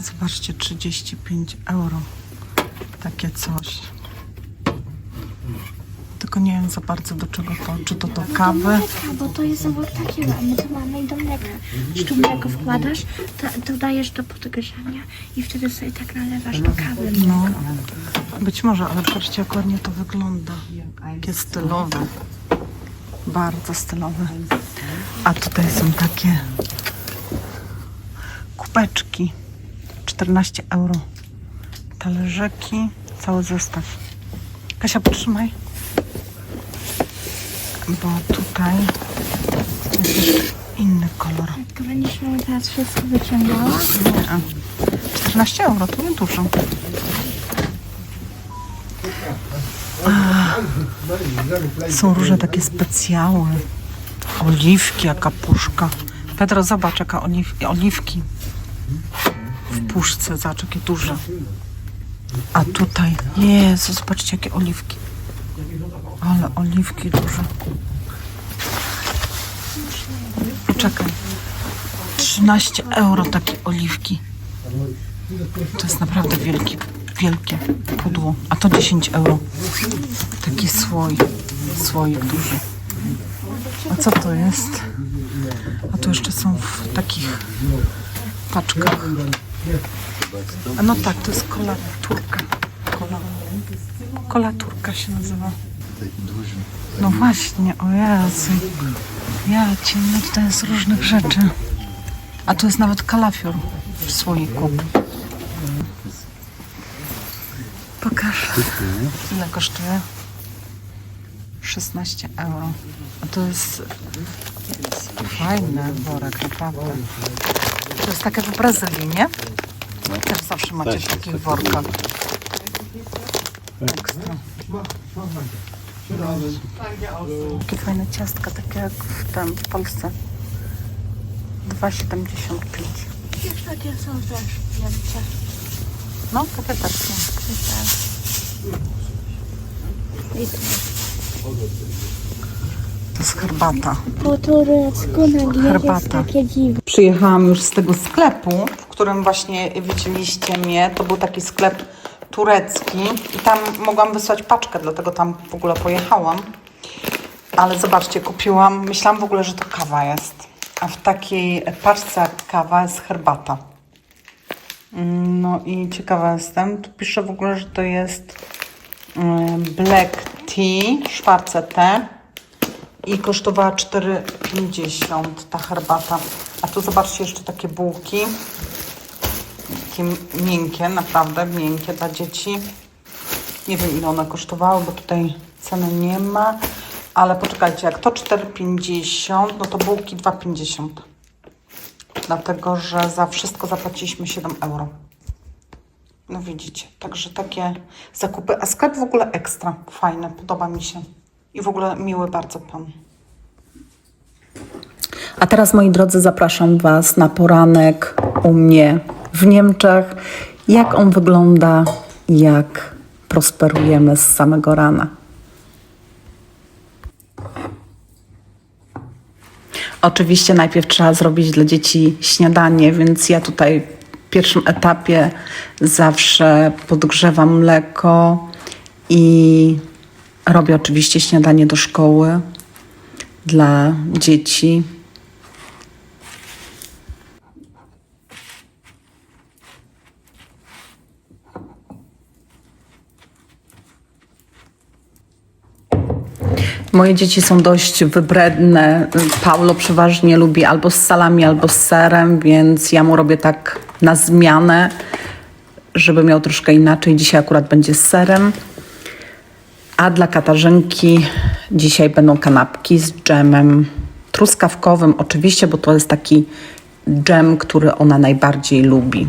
Zobaczcie, 35 euro. Takie coś. Tylko nie wiem za bardzo do czego to. Czy to do kawy? Mleka, bo to jest takiego, a my to mamy i do mleka. Jeśli tu mleko wkładasz, to, to dajesz do podgrzania i wtedy sobie tak nalewasz do kawy mleko. No, być może, ale patrzcie jak ładnie to wygląda. Jakie stylowe. Bardzo stylowe. A tutaj są takie kubeczki. 14 euro. Talerzyki, cały zestaw. Kasia, potrzymaj. Bo tutaj jest jeszcze inny kolor. Jak będziesz teraz wszystko wyciągała, Nie. 14 euro, to nie dużo. Są różne takie specjały. Oliwki, jaka puszka. Pedro, zobacz jaka oliw, oliwki. W puszce, zobacz jakie duże. A tutaj, Jezu, zobaczcie jakie oliwki. Ale oliwki duże. Poczekaj. 13 euro takie oliwki. To jest naprawdę wielkie, wielkie pudło. A to 10 euro. Taki słoj, słoik duży. A co to jest? A tu jeszcze są w takich paczkach. A no tak, to jest kola turka. Kola, kola turka się nazywa. No właśnie, o Jezu. Ja cię, tutaj jest różnych rzeczy. A tu jest nawet kalafior w słoiku. Pokaż. Ile kosztuje? 16 euro. A to jest fajny worek, naprawdę. To jest takie w Brazylii, nie? Też zawsze macie w takich workach. Ekstra. Takie fajne ciastka, takie jak w, tam, w Polsce. 2,75. Wiesz, takie są też wielkie. No, takie też są. I tu. To jest herbata. Po turecku na jest Herbata. takie dziwne. Przyjechałam już z tego sklepu, w którym właśnie widzieliście mnie. To był taki sklep turecki i tam mogłam wysłać paczkę, dlatego tam w ogóle pojechałam. Ale zobaczcie, kupiłam, myślałam w ogóle, że to kawa jest. A w takiej paczce jak kawa jest herbata. Mm, No i ciekawa jestem. Tu pisze w ogóle, że to jest mm, black tea, szwarce te i kosztowała 4,50 ta herbata. A tu zobaczcie jeszcze takie bułki. Takie miękkie, naprawdę miękkie dla dzieci. Nie wiem ile one kosztowały, bo tutaj ceny nie ma. Ale poczekajcie, jak to 4,50, no to bułki 2,50. Dlatego, że za wszystko zapłaciliśmy 7 euro. No widzicie, także takie zakupy. A sklep w ogóle ekstra, fajny, podoba mi się. I w ogóle miły bardzo pan. A teraz, moi drodzy, zapraszam Was na poranek u mnie w Niemczech. Jak on wygląda, jak prosperujemy z samego rana. Oczywiście najpierw trzeba zrobić dla dzieci śniadanie, więc ja tutaj pierwszym etapie zawsze podgrzewam mleko i robię oczywiście śniadanie do szkoły dla dzieci. Moje dzieci są dość wybredne. Paulo przeważnie lubi albo z salami, albo z serem, więc ja mu robię tak na zmianę, żeby miał troszkę inaczej. Dzisiaj akurat będzie z serem. A dla Katarzynki dzisiaj będą kanapki z dżemem truskawkowym, oczywiście, bo to jest taki dżem, który ona najbardziej lubi.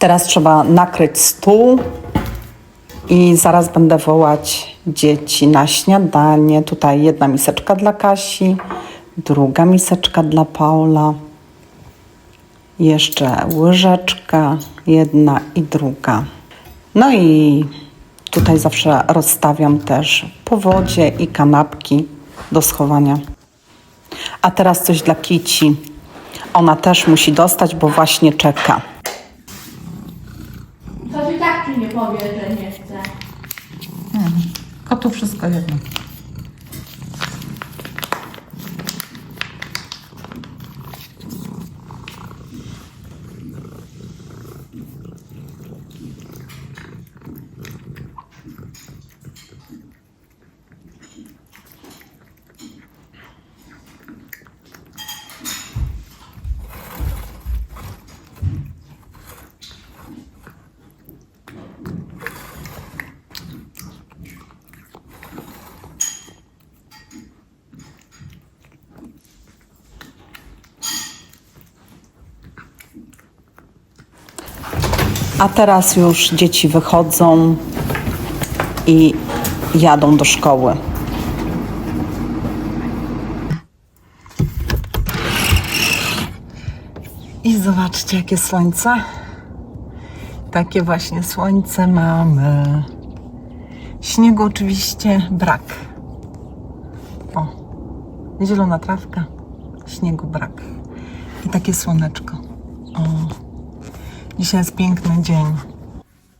Teraz trzeba nakryć stół i zaraz będę wołać dzieci na śniadanie. Tutaj jedna miseczka dla Kasi, druga miseczka dla Paula. Jeszcze łyżeczka, jedna i druga. No i tutaj zawsze rozstawiam też powodzie i kanapki do schowania. A teraz coś dla Kici. Ona też musi dostać, bo właśnie czeka. To i tak ci nie powie, że nie chce. Kotu wszystko jedno. A teraz już dzieci wychodzą i jadą do szkoły. I zobaczcie, jakie słońce. Takie właśnie słońce mamy. Śniegu oczywiście brak. O, zielona trawka, śniegu brak. I takie słoneczko. O. Dzisiaj jest piękny dzień.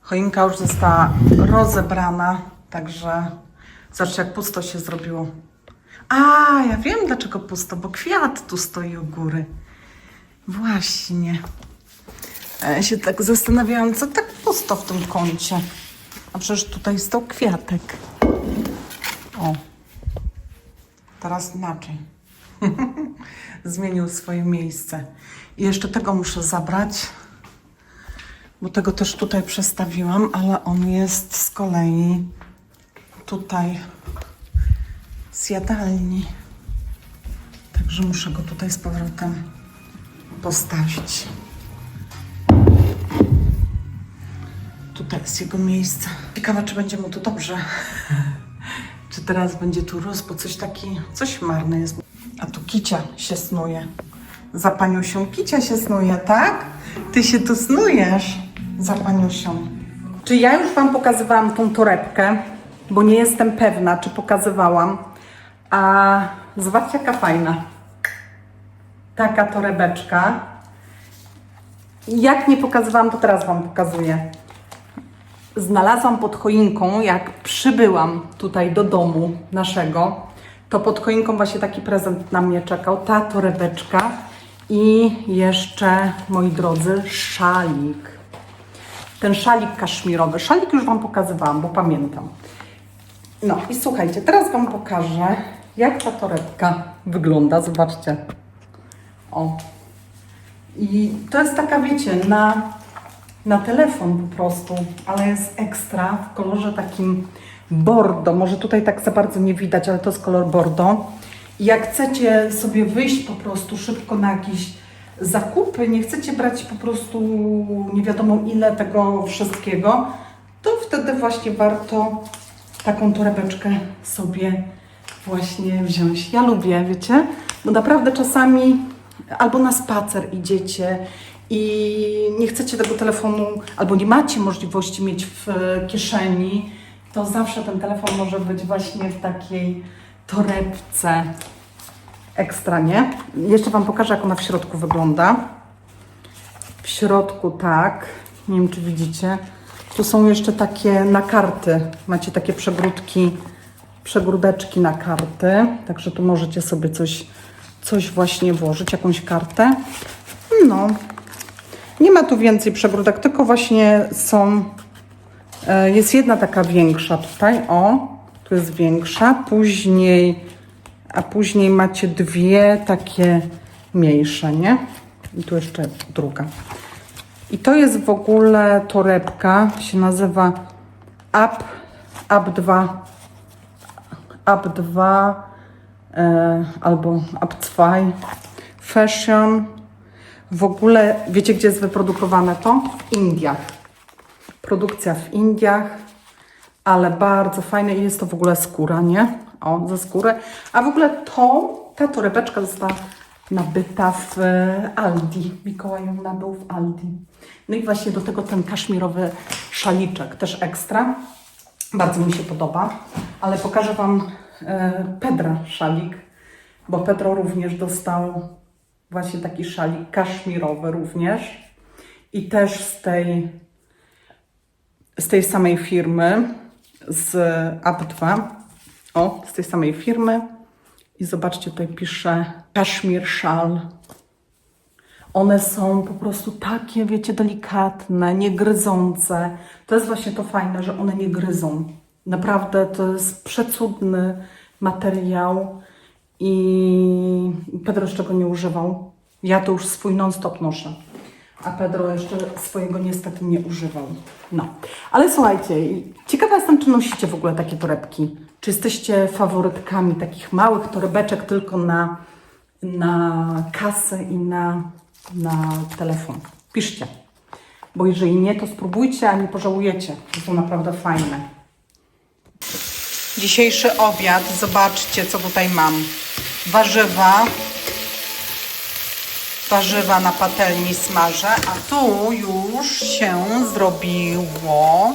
Choinka już została rozebrana, także zobaczcie jak pusto się zrobiło. A, ja wiem dlaczego pusto, bo kwiat tu stoi u góry. Właśnie. Ja się tak zastanawiałam, co tak pusto w tym kącie. A przecież tutaj stał kwiatek. O. Teraz inaczej. Zmienił swoje miejsce. I jeszcze tego muszę zabrać bo tego też tutaj przestawiłam, ale on jest z kolei tutaj z jadalni. Także muszę go tutaj z powrotem postawić. Tutaj jest jego miejsce. Ciekawa, czy będzie mu tu dobrze. czy teraz będzie tu rósł, bo coś taki, coś marny jest. A tu kicia się snuje. Za paniusią kicia się snuje, tak? Ty się tu snujesz za paniusią. Czy ja już Wam pokazywałam tą torebkę, bo nie jestem pewna, czy pokazywałam. A zobaczcie, jaka fajna. Taka torebeczka. Jak nie pokazywałam, to teraz Wam pokazuję. Znalazłam pod choinką, jak przybyłam tutaj do domu naszego, to pod choinką właśnie taki prezent na mnie czekał. Ta torebeczka i jeszcze, moi drodzy, szalik. Ten szalik kaszmirowy. Szalik już Wam pokazywałam, bo pamiętam. No i słuchajcie, teraz Wam pokażę, jak ta torebka wygląda. Zobaczcie. O. I to jest taka, wiecie, na, na telefon po prostu, ale jest ekstra w kolorze takim bordo. Może tutaj tak za bardzo nie widać, ale to jest kolor bordo. I jak chcecie sobie wyjść po prostu szybko na jakieś zakupy, nie chcecie brać po prostu nie wiadomo ile tego wszystkiego, to wtedy właśnie warto taką torebeczkę sobie właśnie wziąć. Ja lubię, wiecie, bo naprawdę czasami albo na spacer idziecie i nie chcecie tego telefonu, albo nie macie możliwości mieć w kieszeni, to zawsze ten telefon może być właśnie w takiej torebce ekstra, nie? Jeszcze Wam pokażę, jak ona w środku wygląda. W środku tak, nie wiem czy widzicie, tu są jeszcze takie na karty, macie takie przegródki, przegródeczki na karty, także tu możecie sobie coś, coś właśnie włożyć, jakąś kartę. No, nie ma tu więcej przegródek, tylko właśnie są, e, jest jedna taka większa tutaj, o, tu jest większa, później a później macie dwie takie mniejsze, nie? I tu jeszcze druga. I to jest w ogóle torebka, się nazywa Up, Up 2, Up 2 e, albo Up 2 Fashion W ogóle wiecie, gdzie jest wyprodukowane to? W Indiach. Produkcja w Indiach, ale bardzo fajne i jest to w ogóle skóra, nie? O, ze skóry. A w ogóle to, ta torebeczka została nabyta w e, Aldi. Mikołaj ją nabył w Aldi. No i właśnie do tego ten kaszmirowy szaliczek, też ekstra. Bardzo mi się podoba, ale pokażę Wam e, Pedra szalik, bo Pedro również dostał właśnie taki szalik kaszmirowy również i też z tej, z tej samej firmy, z AB2, o, z tej samej firmy i zobaczcie, tutaj pisze Kaszmir Szal. One są po prostu takie, wiecie, delikatne, niegryzące. To jest właśnie to fajne, że one nie gryzą. Naprawdę to jest przecudny materiał i Pedro jeszcze go nie używał. Ja to już swój non-stop noszę. A Pedro jeszcze swojego niestety nie używał. No, ale słuchajcie, ciekawa jestem, czy nosicie w ogóle takie torebki. Czy jesteście faworytkami takich małych torebeczek tylko na, na kasę i na, na telefon? Piszcie. Bo jeżeli nie, to spróbujcie, a nie pożałujecie. To są naprawdę fajne. Dzisiejszy obiad, zobaczcie co tutaj mam. Warzywa, warzywa na patelni smażę, a tu już się zrobiło,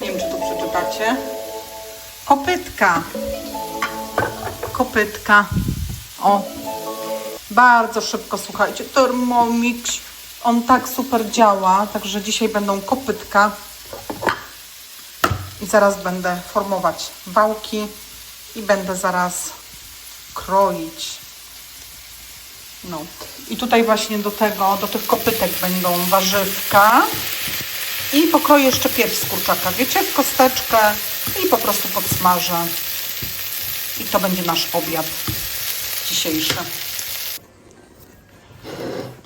nie wiem czy tu przeczytacie, kopytka. Kopytka. O, bardzo szybko, słuchajcie, Thermomix, on tak super działa, także dzisiaj będą kopytka i zaraz będę formować wałki i będę zaraz kroić. No i tutaj właśnie do tego, do tych kopytek będą warzywka i pokroję jeszcze pierś z kurczaka, wiecie, w kosteczkę i po prostu podsmażę. I to będzie nasz obiad dzisiejszy.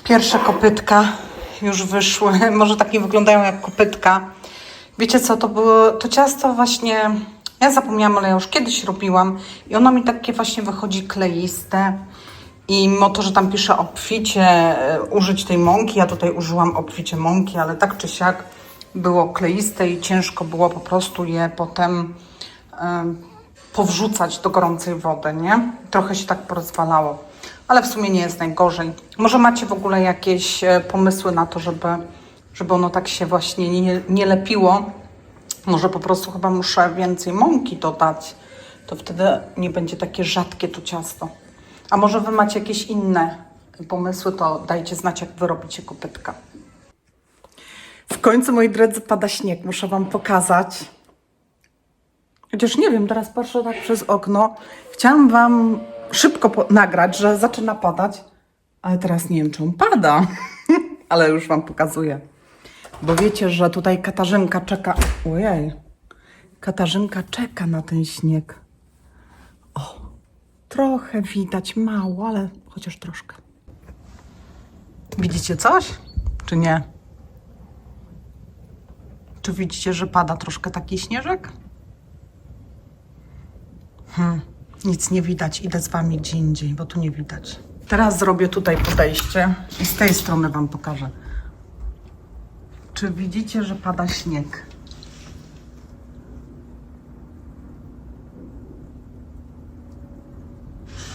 Pierwsze kopytka już wyszły. Może tak nie wyglądają jak kopytka. Wiecie co, to było to ciasto właśnie, ja zapomniałam, ale ja już kiedyś robiłam i ono mi takie właśnie wychodzi kleiste. I mimo to, że tam pisze obficie e, użyć tej mąki, ja tutaj użyłam obficie mąki, ale tak czy siak było kleiste i ciężko było po prostu je potem powrzucać do gorącej wody, nie? Trochę się tak porozwalało, ale w sumie nie jest najgorzej. Może macie w ogóle jakieś e, pomysły na to, żeby, żeby ono tak się właśnie nie, nie lepiło? Może po prostu chyba muszę więcej mąki dodać, to wtedy nie będzie takie rzadkie to ciasto. A może Wy macie jakieś inne pomysły, to dajcie znać, jak Wy robicie kopytka. W końcu, moi drodzy, pada śnieg. Muszę Wam pokazać. Chociaż nie wiem, teraz patrzę tak przez okno. Chciałam Wam szybko nagrać, że zaczyna padać, ale teraz nie wiem, czy on pada. ale już Wam pokazuję. Bo wiecie, że tutaj Katarzynka czeka. Ojej. Katarzynka czeka na ten śnieg. Trochę widać, mało, ale chociaż troszkę. Widzicie coś? Czy nie? Czy widzicie, że pada troszkę taki śnieżek? Hmm, nic nie widać. Idę z wami gdzie indziej, bo tu nie widać. Teraz zrobię tutaj podejście i z tej strony wam pokażę. Czy widzicie, że pada śnieg?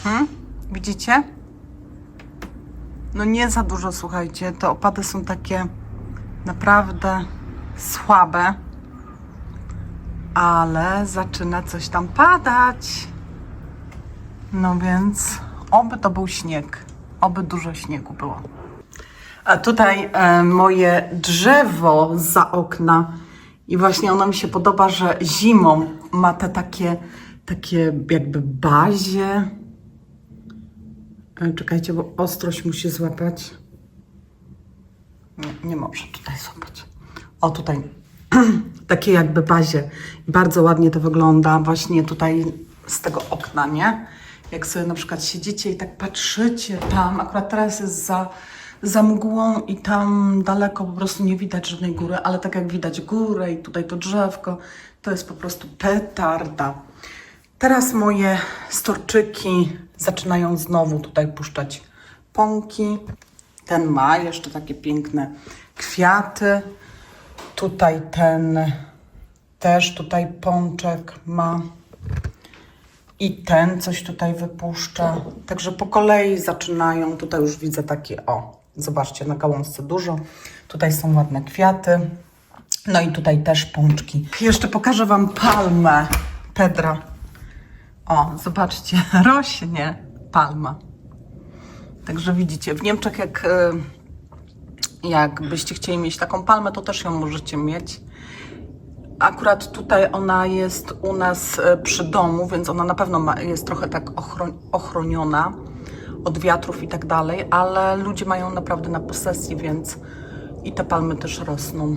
Hmm? Widzicie? No nie za dużo, słuchajcie. Te opady są takie naprawdę słabe. Ale zaczyna coś tam padać. No więc oby to był śnieg. Oby dużo śniegu było. A tutaj e, moje drzewo za okna. I właśnie ono mi się podoba, że zimą ma te takie, takie jakby bazie. E, Czekajcie, bo ostrość musi złapać. Nie, nie może tutaj złapać. O, tutaj. Takie jakby bazie. Bardzo ładnie to wygląda właśnie tutaj z tego okna, nie? Jak sobie na przykład siedzicie i tak patrzycie tam, akurat teraz jest za, za mgłą i tam daleko po prostu nie widać żadnej góry, ale tak jak widać górę i tutaj to drzewko, to jest po prostu petarda. Teraz moje storczyki zaczynają znowu tutaj puszczać pąki. Ten ma jeszcze takie piękne kwiaty. Tutaj ten też tutaj pączek ma. I ten coś tutaj wypuszcza. Także po kolei zaczynają. Tutaj już widzę takie, o, zobaczcie, na gałązce dużo. Tutaj są ładne kwiaty. No i tutaj też pączki. Jeszcze pokażę Wam palmę Pedra. O, zobaczcie, rośnie palma. Także widzicie, w Niemczech jak, y, jak byście chcieli mieć taką palmę, to też ją możecie mieć. Akurat tutaj ona jest u nas e, przy domu, więc ona na pewno ma, jest trochę tak ochro- ochroniona od wiatrów i tak dalej, ale ludzie mają naprawdę na posesji, więc i te palmy też rosną.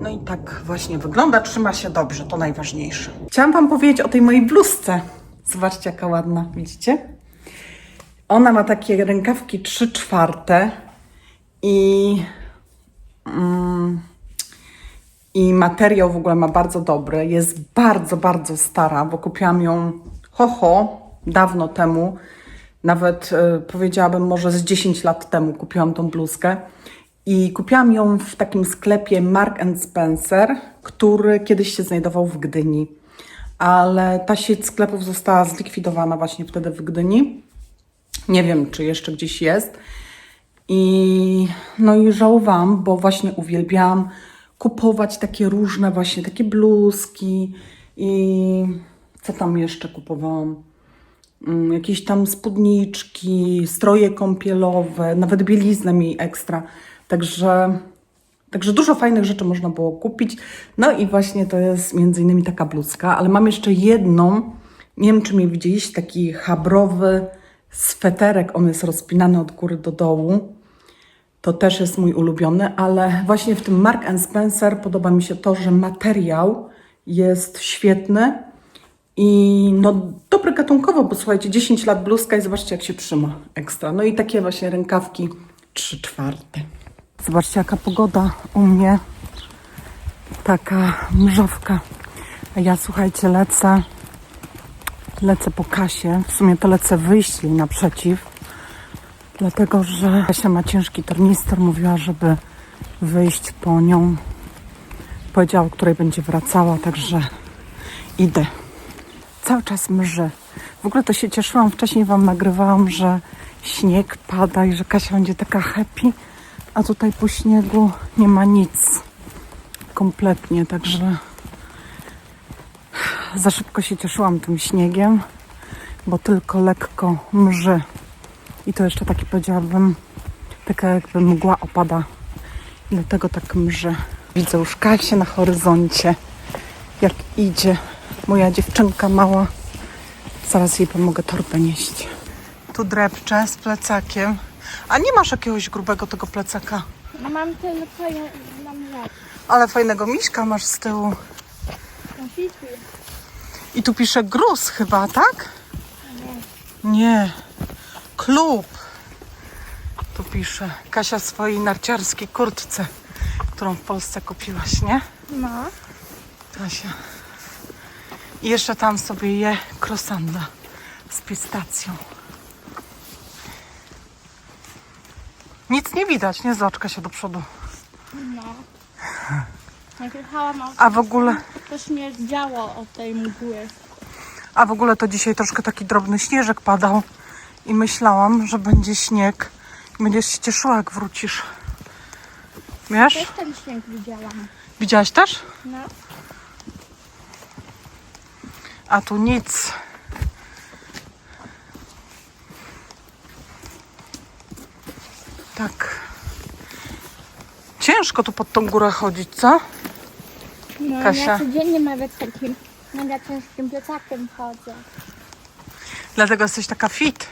No i tak właśnie wygląda, trzyma się dobrze, to najważniejsze. Chciałam Wam powiedzieć o tej mojej bluzce. Zobaczcie, jaka ładna, widzicie? Ona ma takie rękawki 3 czwarte i i materiał w ogóle ma bardzo dobry. Jest bardzo, bardzo stara, bo kupiłam ją ho, ho dawno temu. Nawet e, powiedziałabym może z 10 lat temu kupiłam tą bluzkę. I kupiłam ją w takim sklepie Mark Spencer, który kiedyś się znajdował w Gdyni. Ale ta sieć sklepów została zlikwidowana właśnie wtedy w Gdyni. Nie wiem, czy jeszcze gdzieś jest. I no i żałowałam, bo właśnie uwielbiałam kupować takie różne właśnie takie bluzki i co tam jeszcze kupowałam? Mm, Jakieś tam spódniczki, stroje kąpielowe, nawet bieliznę mi ekstra. Także, także dużo fajnych rzeczy można było kupić. No i właśnie to jest między innymi taka bluzka, ale mam jeszcze jedną, nie wiem czy mnie widzieliście, taki habrowy sweterek. On jest rozpinany od góry do dołu. To też jest mój ulubiony, ale właśnie w tym Mark Spencer podoba mi się to, że materiał jest świetny i no dobry gatunkowo, bo słuchajcie, 10 lat bluzka i zobaczcie jak się trzyma ekstra. No i takie właśnie rękawki 3 czwarte. Zobaczcie jaka pogoda u mnie. Taka mrzawka. A ja słuchajcie lecę, lecę po kasie. W sumie to lecę wyjść jej naprzeciw dlatego że Kasia ma ciężki tornister, mówiła, żeby wyjść po nią. Powiedziała, o której będzie wracała, także idę. Cały czas mrzy. W ogóle to się cieszyłam, wcześniej Wam nagrywałam, że śnieg pada i że Kasia będzie taka happy, a tutaj po śniegu nie ma nic. Kompletnie, także za szybko się cieszyłam tym śniegiem, bo tylko lekko mrzy. I to jeszcze taki powiedziałabym, taka jakby mgła opada. I dlatego tak mrzy. Widzę już Kasię na horyzoncie, jak idzie moja dziewczynka mała. Zaraz jej pomogę torbę nieść. Tu drepczę z plecakiem. A nie masz jakiegoś grubego tego plecaka? No mam tylko mam rzecz. Ale fajnego miśka masz z tyłu. I tu pisze gruz chyba, tak? Nie. Klub. Tu pisze. Kasia w swojej narciarskiej kurtce, którą w Polsce kupiłaś, nie? No. Kasia. I jeszcze tam sobie je krosanda z pistacją. Nic nie widać, nie? Zoczka się do przodu. No. Jak jechałam A w ogóle, też mnie zdziało od tej mgły. a w ogóle to dzisiaj troszkę taki drobny śnieżek padał i myślałam, że będzie śnieg. Będziesz się cieszyła, jak wrócisz. Wiesz? Też ten śnieg widziałam. Widziałaś też? No. A tu nic. Tak. Ciężko tu pod tą górę chodzić, co? No, Kasia. ja codziennie nawet takim mega ciężkim plecakiem chodzę. Dlatego jesteś taka fit.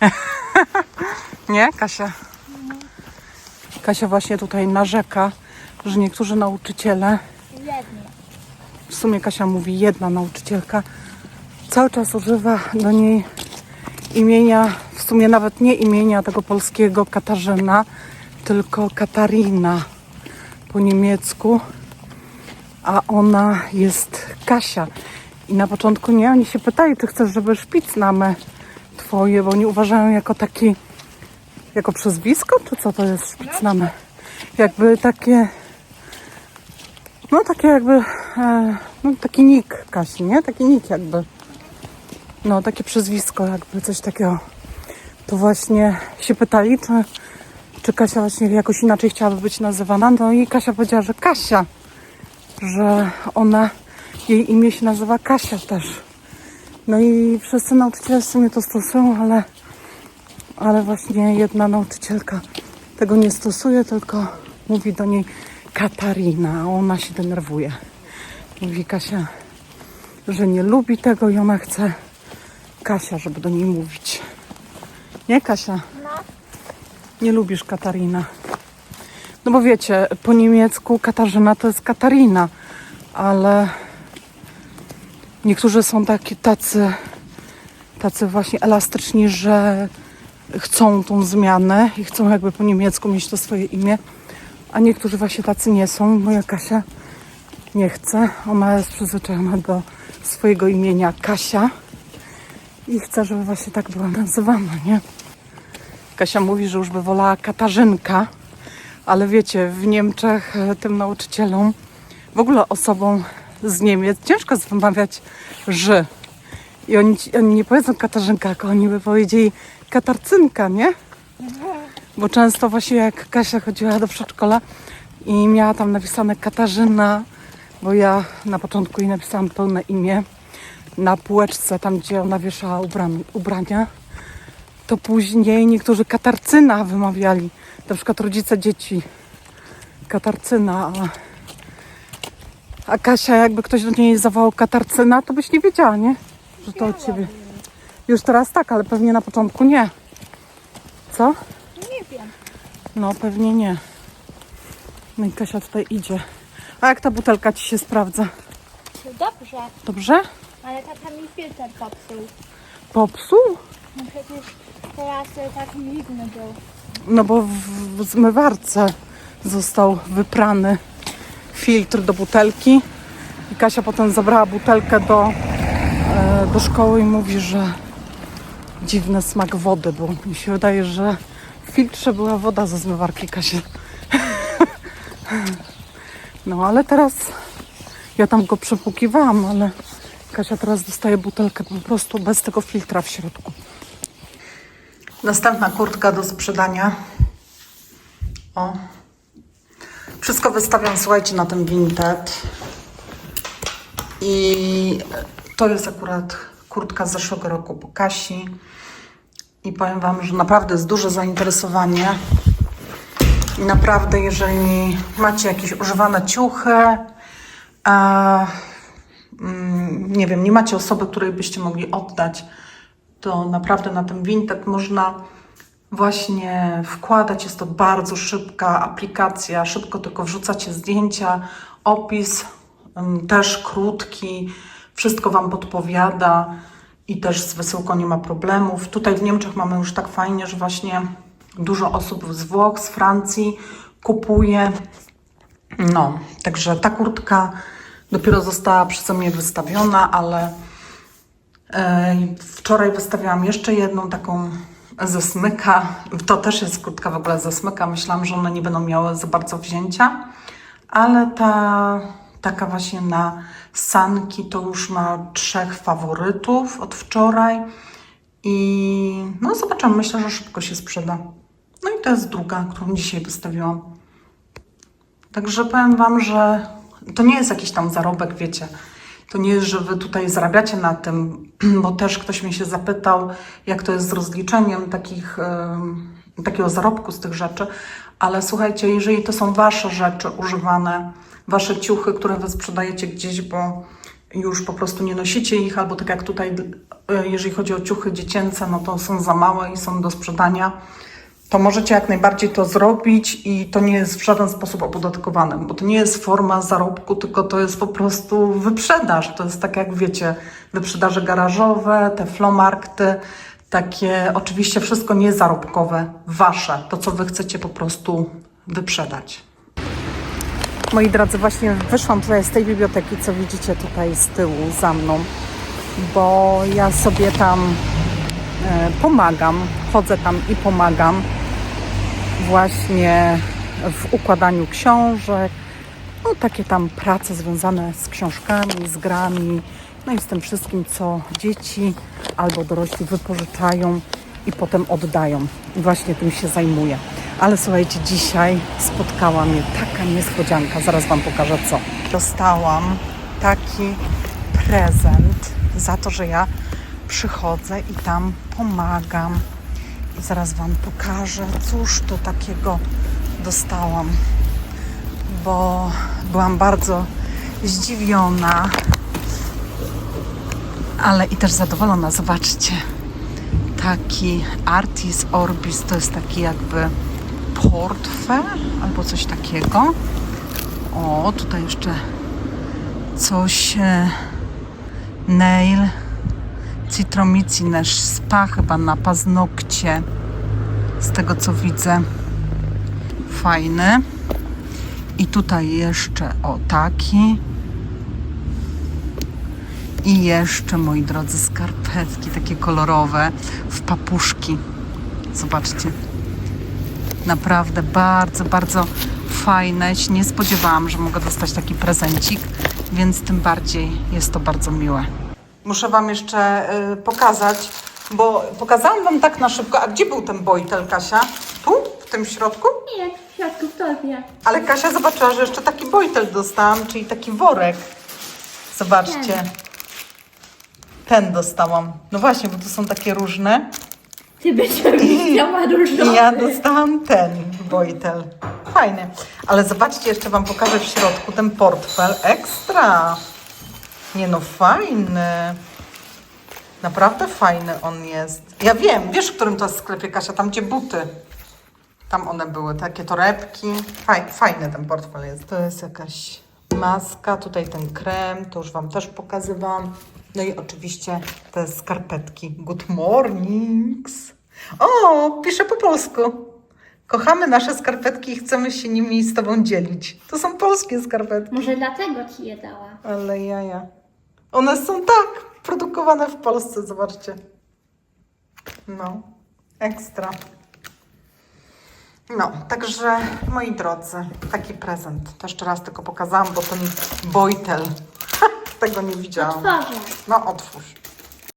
Nie, Kasia? Kasia właśnie tutaj narzeka, że niektórzy nauczyciele, Jednie. w sumie Kasia mówi jedna nauczycielka, cały czas używa do niej imienia, w sumie nawet nie imienia tego polskiego Katarzyna, tylko Katarina po niemiecku, a ona jest Kasia. I na początku nie, oni się pytali, czy chcesz, żeby szpicnamy twoje, bo oni uważają jako taki Jako przezwisko, czy co to jest szpicname? Jakby takie... No takie jakby... E, no taki nick Kasi, nie? Taki nick jakby. No takie przezwisko jakby, coś takiego. To właśnie się pytali, czy, czy Kasia właśnie jakoś inaczej chciałaby być nazywana. No i Kasia powiedziała, że Kasia. Że ona, jej imię się nazywa Kasia też. No i wszyscy nauczyciele w sumie to stosują, ale, ale właśnie jedna nauczycielka tego nie stosuje, tylko mówi do niej Katarina, a ona się denerwuje. Mówi Kasia, że nie lubi tego i ona chce Kasia, żeby do niej mówić. Nie Kasia? No. Nie lubisz Katarina. No bo wiecie, po niemiecku Katarzyna to jest Katarina, ale niektórzy są taki, tacy, tacy właśnie elastyczni, że chcą tą zmianę i chcą jakby po niemiecku mieć to swoje imię, a niektórzy właśnie tacy nie są. Moja Kasia nie chce. Ona jest przyzwyczajona do swojego imienia Kasia i chce, żeby właśnie tak była nazywana, nie? Kasia mówi, że już by wolała Katarzynka, ale wiecie, w Niemczech e, tym nauczycielom, w ogóle osobom z Niemiec ciężko wymawiać ży. I oni, oni nie powiedzą Katarzynka, tylko oni by powiedzieli Katarcynka, nie? Bo często właśnie jak Kasia chodziła do przedszkola i miała tam napisane Katarzyna, bo ja na początku jej napisałam pełne imię na półeczce, tam gdzie ona wieszała ubran- ubrania, to później niektórzy Katarcyna wymawiali. Na przykład rodzice dzieci. Katarcyna, a, a Kasia, jakby ktoś do niej zawołał Katarcyna, to byś nie wiedziała, nie? Że to od ciebie. Już teraz tak, ale pewnie na początku nie. Co? Nie wiem. No, pewnie nie. No i Kasia tutaj idzie. A jak ta butelka ci się sprawdza? Dobrze, Dobrze? ale tata mi filtr popsuł. Popsuł? No przecież teraz y, tak zimny był. No bo w, w zmywarce został wyprany filtr do butelki i Kasia potem zabrała butelkę do, e, do szkoły i mówi, że dziwny smak wody, bo mi się wydaje, że w filtrze była woda ze zmywarki Kasi. No ale teraz ja tam go przepłukiwałam, ale Kasia teraz dostaje butelkę po prostu bez tego filtra w środku. Następna kurtka do sprzedania. O. Wszystko wystawiam, słuchajcie, na tym Vinted. I to jest akurat kurtka z zeszłego roku po Kasi. I powiem Wam, że naprawdę jest duże zainteresowanie. I naprawdę, jeżeli macie jakieś używane ciuchy, a, mm, nie wiem, nie macie osoby, której byście mogli oddać, to naprawdę na tym Vinted można właśnie wkładać. Jest to bardzo szybka aplikacja, szybko tylko wrzucacie zdjęcia, opis też krótki, wszystko Wam podpowiada i też z wysyłką nie ma problemów. Tutaj w Niemczech mamy już tak fajnie, że właśnie dużo osób z Włoch, z Francji kupuje. No, także ta kurtka dopiero została przeze mnie wystawiona, ale E, Wczoraj wystawiałam jeszcze jedną taką ze smyka. To też jest kurtka w ogóle ze smyka. Myślałam, że one nie będą miały za bardzo wzięcia, ale ta taka właśnie na sanki to już ma trzech faworytów od wczoraj. I no zobaczymy, myślę, że szybko się sprzeda. No i to jest druga, którą dzisiaj wystawiłam. Także powiem Wam, że to nie jest jakiś tam zarobek, wiecie. To nie jest, że Wy tutaj zarabiacie na tym, bo też ktoś mnie się zapytał, jak to jest z rozliczeniem takich, takiego zarobku z tych rzeczy. Ale słuchajcie, jeżeli to są Wasze rzeczy używane, Wasze ciuchy, które Wy sprzedajecie gdzieś, bo już po prostu nie nosicie ich, albo tak jak tutaj, e, jeżeli chodzi o ciuchy dziecięce, no to są za małe i są do sprzedania to możecie jak najbardziej to zrobić i to nie jest w żaden sposób opodatkowane, bo to nie jest forma zarobku, tylko to jest po prostu wyprzedaż. To jest tak jak wiecie, wyprzedaże garażowe, te flomarkty, takie oczywiście wszystko niezarobkowe, wasze, to co wy chcecie po prostu wyprzedać. Moi drodzy, właśnie wyszłam tutaj z tej biblioteki, co widzicie tutaj z tyłu za mną, bo ja sobie tam e, pomagam, chodzę tam i pomagam. Właśnie w układaniu książek, no takie tam prace związane z książkami, z grami, no i z tym wszystkim, co dzieci albo dorośli wypożyczają i potem oddają. I właśnie tym się zajmuję. Ale słuchajcie, dzisiaj spotkała mnie taka niespodzianka, zaraz Wam pokażę co. Dostałam taki prezent za to, że ja przychodzę i tam pomagam. Zaraz Wam pokażę, cóż to takiego dostałam, bo byłam bardzo zdziwiona, ale i też zadowolona. Zobaczcie, taki Artis Orbis to jest taki jakby portfel albo coś takiego. O, tutaj jeszcze coś e, nail citromicines spa chyba na paznokcie. Z tego co widzę. Fajny. I tutaj jeszcze o taki. I jeszcze moi drodzy skarpetki takie kolorowe w papuszki. Zobaczcie. Naprawdę bardzo, bardzo fajne. Się nie spodziewałam, że mogę dostać taki prezencik, więc tym bardziej jest to bardzo miłe. Muszę Wam jeszcze y, pokazać, bo pokazałam Wam tak na szybko. A gdzie był ten bojtel, Kasia? Tu? W tym środku? Nie, w środku w torbie. Ale Kasia zobaczyła, że jeszcze taki bojtel dostałam, czyli taki worek. Zobaczcie. Ten dostałam. No właśnie, bo tu są takie różne. Ty byś miała różną. I ja dostałam ten bojtel. Fajny. Ale zobaczcie, jeszcze Wam pokażę w środku ten portfel. Ekstra. Nie no, fajny. Naprawdę fajny on jest. Ja wiem, wiesz, w którym to jest sklepie, Kasia? Tam, gdzie buty. Tam one były, takie torebki. Faj, fajny ten portfel jest. To jest jakaś maska, tutaj ten krem, to już Wam też pokazywałam. No i oczywiście te skarpetki. Good mornings. O, piszę po polsku. Kochamy nasze skarpetki i chcemy się nimi z Tobą dzielić. To są polskie skarpetki. Może dlatego ci je dała. Ale jaja. One są tak produkowane w Polsce, zobaczcie. No, ekstra. No, także moi drodzy, taki prezent. To jeszcze raz tylko pokazałam, bo ten bojtel, tego nie widziałam. Otworzę. No, otwórz.